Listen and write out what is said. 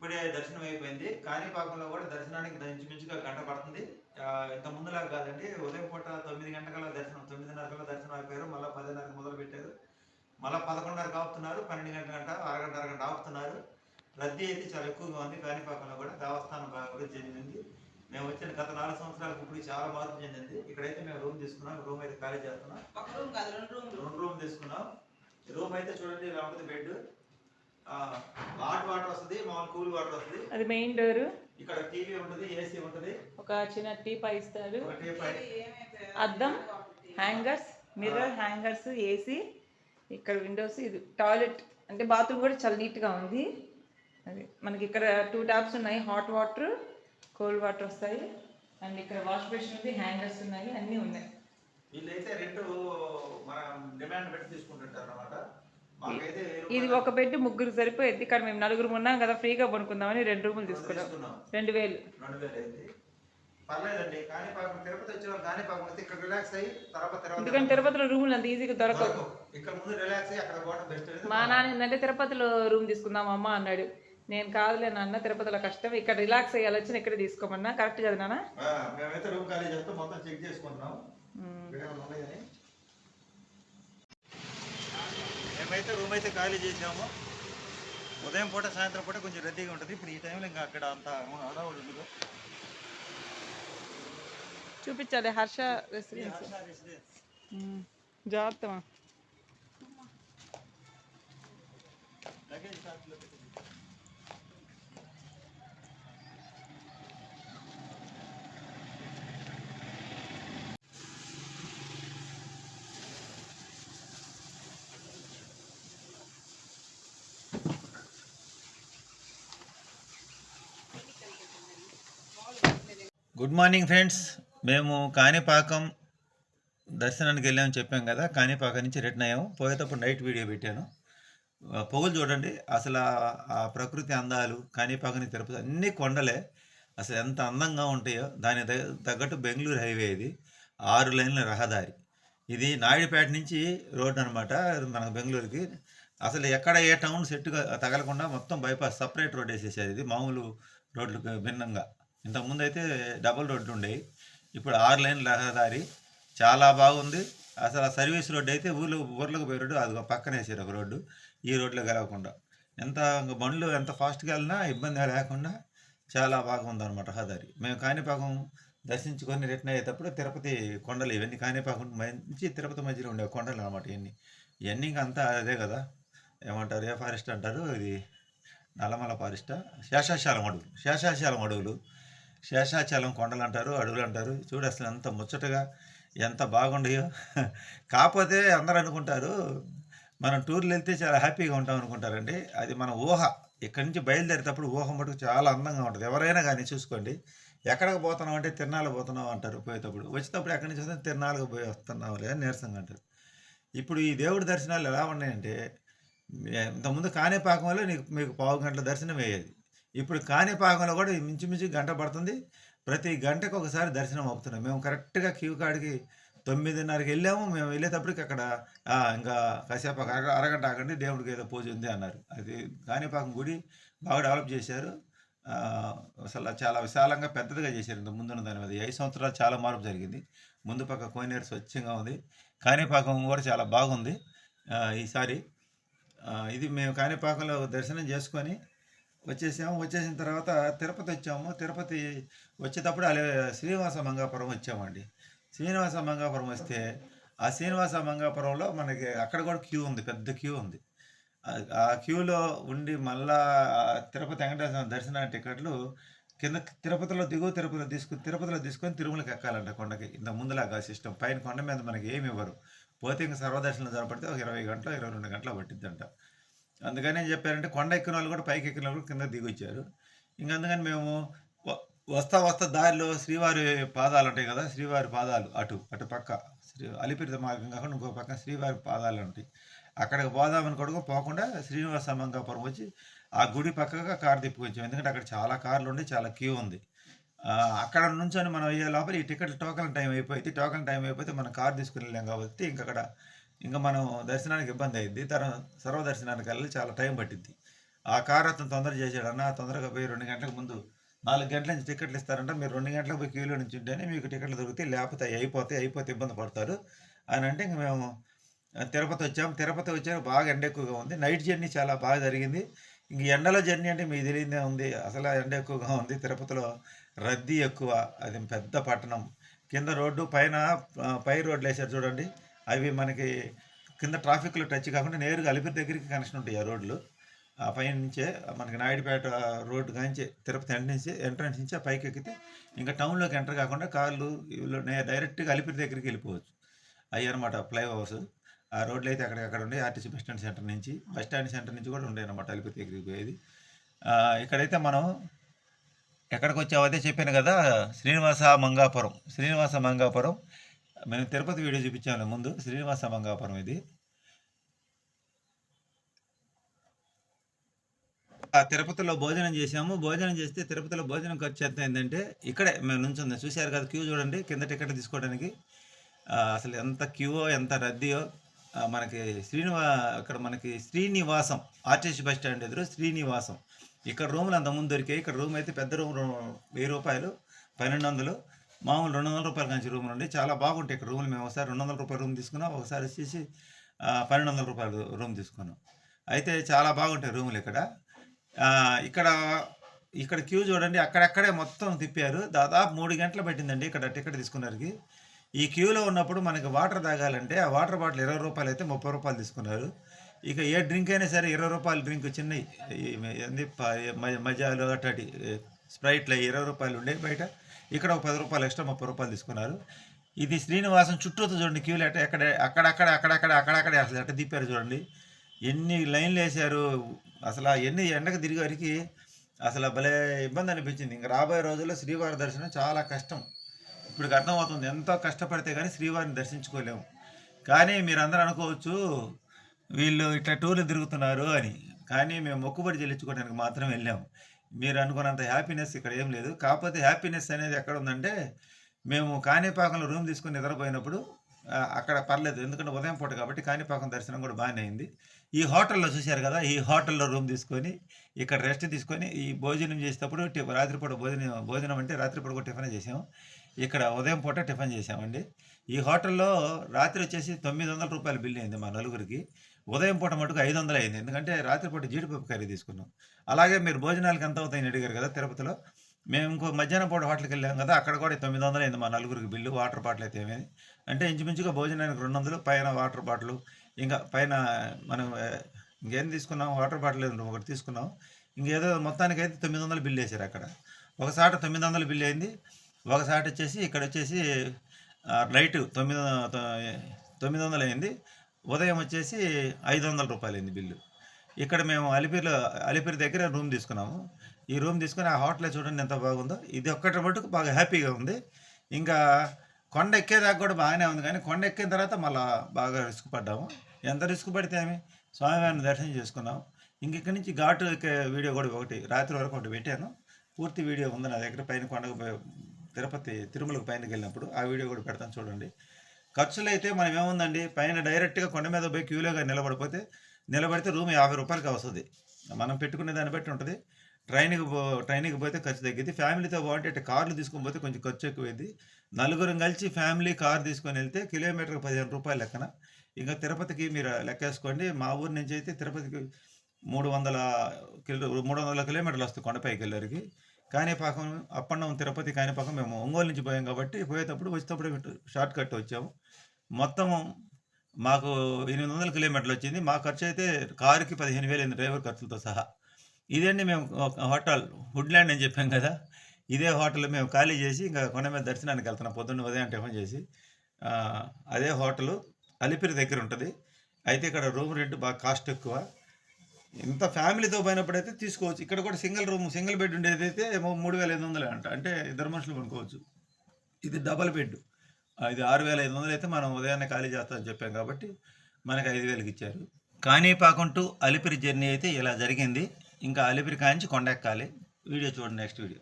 ఇప్పుడే దర్శనం అయిపోయింది. కాణిపాకంలో కూడా దర్శనానికి ఇంచుమించుగా గంట పడుతుంది. ఇంత ముందులాగా కాదండి. ఉదయం పూట తొమ్మిది గంటల దర్శనం తొమ్మిదిన్నర కల్లా దర్శనం అయిపోయారు. మళ్ళీ పదిన్నరకు మొదలు పెట్టారు మళ్ళీ పదకొండున్నరకు ఆపుతున్నారు. పన్నెండు గంటల గంట అరగంట అరగంట ఆపుతున్నారు. రద్దీ అయితే చాలా ఎక్కువగా ఉంది. కాణిపాకంలో కూడా దేవస్థానం బాగా అభివృద్ధి చెందింది. మేము వచ్చిన గత నాలుగు సంవత్సరాలకు ఇప్పుడు చాలా మార్పు చెందింది. ఇక్కడైతే మేము రూమ్ తీసుకున్నాం. రూమ్ అయితే ఖాళీ చేస్తున్నాం. రెండు రూమ్ తీసుకున్నాం. రూమ్ అయితే చూడండి ఇలా ఉంటుంది బెడ్ హాట్ వాటర్ వస్తుంది మామూలు కూల్ వాటర్ వస్తుంది. అది మెయిన్ డోర్ ఇక్కడ టీవీ ఉంటుంది ఏసీ ఉంటుంది. ఒక చిన్న టీపా పై అద్దం హ్యాంగర్స్ మిర్రర్ హ్యాంగర్స్ ఏసీ ఇక్కడ విండోస్ ఇది టాయిలెట్ అంటే బాత్రూమ్ కూడా చాలా నీట్గా ఉంది. అది మనకి ఇక్కడ టూ ట్యాప్స్ ఉన్నాయి హాట్ వాటర్ కోల్డ్ వాటర్ వస్తాయి. అండ్ ఇక్కడ వాష్ బేసిన్ ఉంది హ్యాంగర్స్ ఉన్నాయి అన్నీ ఉన్నాయి. వీళ్ళైతే రెండు మన డిమాండ్ పెట్టి తీసుకుంటుంటారు వెయ్యి ఇది ఒక బెడ్ ముగ్గురు సరిపోయింది. ఇక్కడ మేము నలుగురు ఉన్నాం కదా ఫ్రీగా పడుకుందామని రెండు రూములు తీసుకున్నాం. రెండు వేలు. ఎందుకంటే తిరుపతిలో రూములు అంత ఈజీగా దొరకవు. మా నాన్న ఏంటంటే తిరుపతిలో రూమ్ తీసుకుందాం అమ్మ అన్నాడు. నేను కాదులే నాన్న తిరుపతిలో కష్టం ఇక్కడ రిలాక్స్ అయ్యాలి వచ్చిన ఇక్కడ తీసుకోమన్నా. కరెక్ట్ కదా నాన్న? మేమైతే రూమ్ ఖాళీ చేస్తాం మొత్తం చెక్ చేసుకుంటున్నాం మ్మ్. ఇక్కడ ఏమైనా ఉన్నాయని. మేమైతే రూమ్ అయితే ఖాళీ చేసాము ఉదయం పూట సాయంత్రం పూట కొంచెం రద్దీగా ఉంటుంది ఇప్పుడు ఈ టైంలో ఇంకా అక్కడ అంత హడావుడి ఉండదు చూపించాలి హర్ష రెసిడెన్స్. జాగ్రత్త. లగేజ్ గుడ్ మార్నింగ్ ఫ్రెండ్స్ మేము కాణిపాకం దర్శనానికి వెళ్ళామని చెప్పాం కదా కాణిపాకం నుంచి రిటర్న్ అయ్యాము. పోయేటప్పుడు నైట్ వీడియో పెట్టాను. పొగలు చూడండి అసలు ఆ- ప్రకృతి అందాలు కాణిపాకం తిరుపతి అన్ని కొండలే. అసలు ఎంత అందంగా ఉంటాయో దాని తగ్గ- తగ్గట్టు బెంగళూరు హైవే ఇది. ఆరు లైన్ల రహదారి. ఇది నాయుడుపేట నుంచి రోడ్ అనమాట మన బెంగళూరుకి. అసలు ఎక్కడ ఏ టౌన్ సెట్గా తగలకుండా మొత్తం బైపాస్ సపరేట్ రోడ్ వేసేసారు ఇది మామూలు రోడ్లకు భిన్నంగా. ఇంతకుముందు అయితే డబుల్ రోడ్లు ఉండేవి ఇప్పుడు ఆరు లైన్ రహదారి. చాలా బాగుంది. అసలు ఆ సర్వీస్ రోడ్డు అయితే ఊర్లో ఊర్లోకి పోయే రోడ్డు అది పక్కన వేసారు ఒక రోడ్డు. ఈ రోడ్లో గెలవకుండా ఎంత బండ్లు ఎంత ఫాస్ట్గా వెళ్ళినా ఇబ్బంది లేకుండా చాలా బాగుంది అనమాట రహదారి. మేము కాణిపాకం దర్శించుకొని రిటర్న్ అయ్యేటప్పుడు తిరుపతి కొండలు ఇవన్నీ కాణిపాకం మంచి తిరుపతి మధ్యలో ఉండే కొండలు అనమాట ఇవన్నీ. ఇవన్నీ ఇంకా అంతా అదే కదా. ఏమంటారు? ఏ ఫారెస్ట్ అంటారు? ఇది నల్లమల ఫారెస్టా? శేషాశాలం అడవులు. శేషాశాలం అడవులు. శేషాచలం కొండలు అంటారు అడవులు అంటారు చూడు అసలు ఎంత ముచ్చటగా ఎంత బాగుండయో. కాకపోతే అందరూ అనుకుంటారు మనం టూర్లు వెళ్తే చాలా హ్యాపీగా ఉంటాం అనుకుంటారండి. అది మన ఊహ. ఇక్కడి నుంచి బయలుదేరేటప్పుడు ఊహ మటుకు చాలా అందంగా ఉంటుంది. ఎవరైనా కానీ చూసుకోండి. ఎక్కడికి పోతున్నాం అంటే తిరణాలు పోతున్నాం అంటారు పోయేటప్పుడు. వచ్చేటప్పుడు ఎక్కడి నుంచి వస్తే తిరణాలకు పోయి వస్తున్నాం లేదా నీరసంగా అంటారు. ఇప్పుడు ఈ దేవుడి దర్శనాలు ఎలా ఉన్నాయంటే మే- ఇంతకుముందు కాణిపాకంలో నీకు మీకు పావు గంటల దర్శనం అయ్యేది ఇప్పుడు కాణిపాకంలో కూడా మించుమించు గంట పడుతుంది. ప్రతి గంటకు ఒకసారి దర్శనం అవుతున్నాం మేము కరెక్ట్గా క్యూ కాడికి తొమ్మిదిన్నరకి వెళ్ళాము. మేము వెళ్ళేటప్పటికి అక్కడ ఇంకా కాసేపు అరగ- అరగంట ఆగండి దేవుడికి ఏదో పూజ ఉంది అన్నారు. అది కాణిపాకం గుడి బాగా డెవలప్ చేశారు. అసలు చాలా విశాలంగా పెద్దదిగా చేశారు ఇంత ముందున్న దాని మీద. ఐదు సంవత్సరాలు చాలా మార్పు జరిగింది. ముందు పక్క కోనేరు స్వచ్ఛంగా ఉంది. కాణిపాకం కూడా చాలా బాగుంది. ఈసారి ఇది మేము కాణిపాకంలో దర్శనం చేసుకొని వచ్చేసాము. వచ్చేసిన తర్వాత తిరుపతి వచ్చాము. తిరుపతి వచ్చేటప్పుడు అలా శ్రీనివాస మంగాపురం వచ్చామండి. శ్రీనివాస మంగాపురం వస్తే ఆ శ్రీనివాస మంగాపురంలో మనకి అక్కడ కూడా క్యూ ఉంది. పెద్ద క్యూ ఉంది. ఆ- క్యూలో ఉండి మళ్ళా తిరుపతి వెంకటేశ్వర దర్శన టికెట్లు కింద తిరుపతిలో దిగువ తిరుపతిలో తీసుకుని తిరుపతిలో తీసుకొని తిరుమలకి ఎక్కాలంట కొండకి. ఇంత ముందులాగా సిస్టమ్. పైన కొండ మీద మనకి ఏమి ఇవ్వరు. పోతే ఇంకా సర్వదర్శనం జరపడితే ఒక ఇరవై గంటలు ఇరవై రెండు గంటలు పట్టిద్దంట. అందుకని ఏం చెప్పారంటే కొండ ఎక్కిన వాళ్ళు కూడా పైకి ఎక్కిన వాళ్ళు కింద దిగొచ్చారు. ఇంకా అందుకని మేము వస్తా వస్తా దారిలో శ్రీవారి పాదాలు ఉంటాయి కదా శ్రీవారి పాదాలు అటు అటు పక్క శ్రీ అలిపిరి మార్గం కాకుండా ఇంకో పక్కన శ్రీవారి పాదాలు ఉంటాయి. అక్కడికి పోదామని కొడుకు పోకుండా శ్రీనివాస మంగాపురం వచ్చి ఆ గుడి పక్కగా కారు తిప్పుకొచ్చాం. ఎందుకంటే అక్కడ చాలా కార్లు ఉండి చాలా క్యూ ఉంది. అక్కడ నుంచొని మనం అయ్యే లోపల ఈ టికెట్ టోకన్ టైం అయిపోయింది. టోకన్ టైం అయిపోతే మనం కార్ తీసుకుని వెళ్ళాం కాబట్టి ఇంక అక్కడ ఇంకా మనం దర్శనానికి ఇబ్బంది అయింది తర్వాత సర్వదర్శనానికి వెళ్ళి చాలా టైం పట్టింది ఆ కార్ అతను తొందర చేశాడు. అన్న తొందరగా పోయి రెండు గంటలకు ముందు నాలుగు గంటల నుంచి టికెట్లు ఇస్తారంట. మీరు రెండు గంటలకు పోయి క్యూలో నుంచి ఉంటేనే మీకు టికెట్లు దొరుకుతాయి లేకపోతే అయిపోతే అయిపోతే ఇబ్బంది పడతారు. అని అంటే ఇంక మేము తిరుపతి వచ్చాము తిరుపతి వచ్చాక బాగా ఎండ ఎక్కువగా ఉంది. నైట్ జర్నీ చాలా బాగా జరిగింది. ఇంక ఎండలో జర్నీ అంటే మీకు తెలియదే ఉంది. అసలు ఎండ ఎక్కువగా ఉంది. తిరుపతిలో రద్దీ ఎక్కువ. అది పెద్ద పట్టణం. కింద రోడ్డు పైన పై రోడ్లు వేసారు చూడండి. అవి మనకి కింద ట్రాఫిక్లో టచ్ కాకుండా నేరుగా అలిపిరి దగ్గరికి కనెక్షన్ ఉంటాయి ఆ రోడ్లు. ఆ పైన నుంచే మనకి నాయుడుపేట రోడ్డు కాంచి తిరుపతి ఎంట్రన్స్ ఎంట్రన్స్ నుంచి ఆ పైకి ఎక్కితే ఇంకా టౌన్లోకి ఎంటర్ కాకుండా కార్లు ఇవిలో నే- డైరెక్ట్గా అలిపిరి దగ్గరికి వెళ్ళిపోవచ్చు. అవి అనమాట ఫ్లైఓవర్స్. ఆ రోడ్లు అయితే అక్కడికక్కడ ఉండే ఆర్టీసీ బస్ స్టాండ్ సెంటర్ నుంచి బస్ స్టాండ్ సెంటర్ నుంచి కూడా ఉండే అనమాట అలిపిరి దగ్గరికి పోయేది. ఇక్కడైతే మనం ఎక్కడికి వచ్చావు అదే చెప్పాను కదా శ్రీనివాస మంగాపురం. శ్రీనివాస మంగాపురం మేము తిరుపతి వీడియో చూపించాము ముందు. శ్రీనివాస మంగాపురం ఇది. ఆ తిరుపతిలో భోజనం చేసాము భోజనం చేస్తే తిరుపతిలో భోజనం ఖర్చు ఎంత అయిందంటే ఇక్కడే మేము నుంచుంది చూశారు కదా క్యూ చూడండి కింద టికెట్ తీసుకోవడానికి. అసలు ఎంత క్యూ ఎంత రద్దీయో. మనకి శ్రీనివా ఇక్కడ మనకి శ్రీనివాసం ఆర్టీసీ బస్ స్టాండ్ ఎదురు శ్రీనివాసం. ఇక్కడ రూములు అంత ముందు దొరికాయి. ఇక్కడ రూమ్ అయితే పెద్ద రూమ్ వెయ్యి రూపాయలు పన్నెండు వందలు. మామూలు రెండు వందల రూపాయల నుంచి రూములు ఉండి చాలా బాగుంటాయి ఇక్కడ రూములు. మేము ఒకసారి రెండు వందల రూపాయల రూమ్ తీసుకున్నాం ఒకసారి వచ్చేసి పన్నెండు వందల రూపాయలు రూమ్ తీసుకున్నాం. అయితే చాలా బాగుంటాయి రూములు ఇక్కడ. ఇక్కడ ఇక్కడ క్యూ చూడండి అక్కడక్కడే మొత్తం తిప్పారు. దాదాపు మూడు గంటలు పట్టిందండి ఇక్కడ టికెట్ తీసుకున్నారుకి. ఈ క్యూలో ఉన్నప్పుడు మనకి వాటర్ తాగాలంటే ఆ వాటర్ బాటిల్ ఇరవై రూపాయలు అయితే ముప్పై రూపాయలు తీసుకున్నారు. ఇక ఏ డ్రింక్ అయినా సరే ఇరవై రూపాయల డ్రింక్ చిన్నవి ఏంది ప- మజాలు అట్లాంటి స్ప్రైట్లో ఇరవై రూపాయలు ఉండే బయట. ఇక్కడ ఒక పది రూపాయలు ఎక్స్ట్రా ముప్పై రూపాయలు తీసుకున్నారు. ఇది శ్రీనివాసం చుట్టూతో చూడండి క్యూలు ఎట్ట ఎక్కడ అక్కడక్కడ అక్కడక్కడ అక్కడక్కడే అసలు ఎట్ట తిప్పారు చూడండి. ఎన్ని లైన్లు వేసారు అసలు ఎన్ని ఎండకు తిరిగే వరకు అసలు భలే ఇబ్బంది అనిపించింది. ఇంకా రాబోయే రోజుల్లో శ్రీవారి దర్శనం చాలా కష్టం. ఇప్పుడు అర్థమవుతుంది ఎంతో కష్టపడితే కానీ శ్రీవారిని దర్శించుకోలేము. కానీ మీరు అందరూ అనుకోవచ్చు వీళ్ళు ఇట్లా టూర్లు తిరుగుతున్నారు అని. కానీ మేము మొక్కుబడి చెల్లించుకోవడానికి మాత్రం వెళ్ళాము. మీరు అనుకున్నంత హ్యాపీనెస్ ఇక్కడ ఏం లేదు. కాకపోతే హ్యాపీనెస్ అనేది ఎక్కడ ఉందంటే మేము కాణిపాకంలో రూమ్ తీసుకుని నిద్రపోయినప్పుడు అక్కడ పర్లేదు. ఎందుకంటే ఉదయం పూట కాబట్టి కాణిపాకం దర్శనం కూడా బాగానే అయింది. ఈ హోటల్లో చూశారు కదా ఈ హోటల్లో రూమ్ తీసుకొని ఇక్కడ రెస్ట్ తీసుకొని ఈ భోజనం చేసేటప్పుడు రాత్రిపూట భోజనం భోజనం అంటే రాత్రిపూట కూడా టిఫిన్ చేసాము. ఇక్కడ ఉదయం పూట టిఫిన్ చేసామండి. ఈ హోటల్లో రాత్రి వచ్చేసి తొమ్మిది వందల రూపాయల బిల్ అయింది మా నలుగురికి. ఉదయం పూట మటుకు ఐదు వందలు అయింది. ఎందుకంటే రాత్రిపూట జీడిపప్పు కర్రీ తీసుకున్నాం. అలాగే మీరు భోజనాలకు ఎంత అవుతాయని అడిగారు కదా తిరుపతిలో. మేము ఇంకో మధ్యాహ్నం పూట హోటల్కి వెళ్ళాం కదా అక్కడ కూడా తొమ్మిది వందలు అయింది మా నలుగురికి బిల్లు. వాటర్ బాటిల్ అయితే ఏమేమి అంటే ఇంచుమించుగా భోజనానికి రెండు వందలు పైన వాటర్ బాటిల్ ఇంకా పైన మనం ఇంకేం తీసుకున్నాం? వాటర్ బాటిల్ ఏదో ఒకటి తీసుకున్నాం. ఇంకేదో మొత్తానికి అయితే తొమ్మిది వందలు బిల్లు వేశారు అక్కడ. ఒకసారి తొమ్మిది వందలు బిల్లు అయింది. ఒకసారి వచ్చేసి ఇక్కడ వచ్చేసి నైట్ లైట్ తొమ్మిది తొమ్మిది వందలు అయింది ఉదయం వచ్చేసి ఐదు వందల రూపాయలు అయింది బిల్లు. ఇక్కడ మేము అలిపిరిలో అలిపిరి దగ్గర రూమ్ తీసుకున్నాము. ఈ రూమ్ తీసుకుని ఆ హోటల్ చూడండి ఎంత బాగుందో. ఇది ఒక్కటి మటుకు బాగా హ్యాపీగా ఉంది. ఇంకా కొండ ఎక్కేదాకా కూడా బాగానే ఉంది కానీ కొండ ఎక్కిన తర్వాత మళ్ళీ బాగా రిస్క్ పడ్డాము. ఎంత రిస్క్ పడితే ఏమి? స్వామివారిని దర్శనం చేసుకున్నాము ఇంక ఇక్కడి నుంచి ఘాటు వీడియో కూడా ఒకటి రాత్రి వరకు ఒకటి పెట్టాను. పూర్తి వీడియో ఉంది నా దగ్గర. పైన కొండకు పోయి- తిరుపతి తిరుమలకు పైనకి వెళ్ళినప్పుడు ఆ వీడియో కూడా పెడతాను చూడండి. ఖర్చులు అయితే మనం ఏముందండి? పైన డైరెక్ట్గా కొండ మీద పోయి క్యూలోగా నిలబడిపోతే నిలబడితే రూమ్ యాభై రూపాయలకి వస్తుంది. మనం పెట్టుకునే దాన్ని బట్టి ఉంటుంది. ట్రైన్కి పో ట్రైన్కి పోతే ఖర్చు తగ్గిద్ది. ఫ్యామిలీతో పాటు ఇట్లా కార్లు తీసుకుని పోతే కొంచెం ఖర్చు ఎక్కువైంది నలుగురం కలిసి ఫ్యామిలీ కార్ తీసుకొని వెళ్తే కిలోమీటర్కి పదిహేను రూపాయలు లెక్కన. ఇంకా తిరుపతికి మీరు లెక్కేసుకోండి. మా ఊరు నుంచి అయితే తిరుపతికి మూడు వందల కిలో మూడు వందల కిలోమీటర్లు వస్తుంది కొండపైకి వెళ్ళరికి. Kanipakam up and down Tirupati Kanipakam మేము ఒంగోలు నుంచి పోయాం కాబట్టి పోయేటప్పుడు వచ్చేటప్పుడు షార్ట్ కట్ వచ్చాము. మొత్తం మాకు ఎనిమిది వందల కిలోమీటర్లు వచ్చింది. మా ఖర్చు అయితే కారుకి పదిహేను వేలు అయింది డ్రైవర్ ఖర్చులతో సహా. ఇదండి మేము హోటల్ వుడ్లాండ్ అని చెప్పాం కదా. ఇదే హోటల్ మేము ఖాళీ చేసి ఇంకా కొండ మీద దర్శనానికి వెళ్తున్నాం. పొద్దున్న ఉదయం టిఫిన్ చేసి. అదే హోటలు అలిపిరి దగ్గర ఉంటుంది. అయితే ఇక్కడ రూమ్ రెంట్ బాగా కాస్ట్ ఎక్కువ. ఇంత ఫ్యామిలీతో పోయినప్పుడైతే తీసుకోవచ్చు. ఇక్కడ కూడా సింగిల్ రూమ్ సింగిల్ బెడ్ ఉండేది అయితే ఏమో మూడు వేల ఐదు వందలు అంట. అంటే ఇద్దరు మనుషులు కొనుక్కోవచ్చు. ఇది డబల్ బెడ్. ఇది ఆరు వేల ఐదు వందలు అయితే మనం ఉదయాన్నే ఖాళీ చేస్తామని చెప్పాం కాబట్టి మనకి ఐదు వేలకి ఇచ్చారు. కాణిపాకం టు అలిపిరి జర్నీ అయితే ఇలా జరిగింది. ఇంకా అలిపిరి కాంచి కొండెక్కాలి వీడియో చూడండి నెక్స్ట్ వీడియో.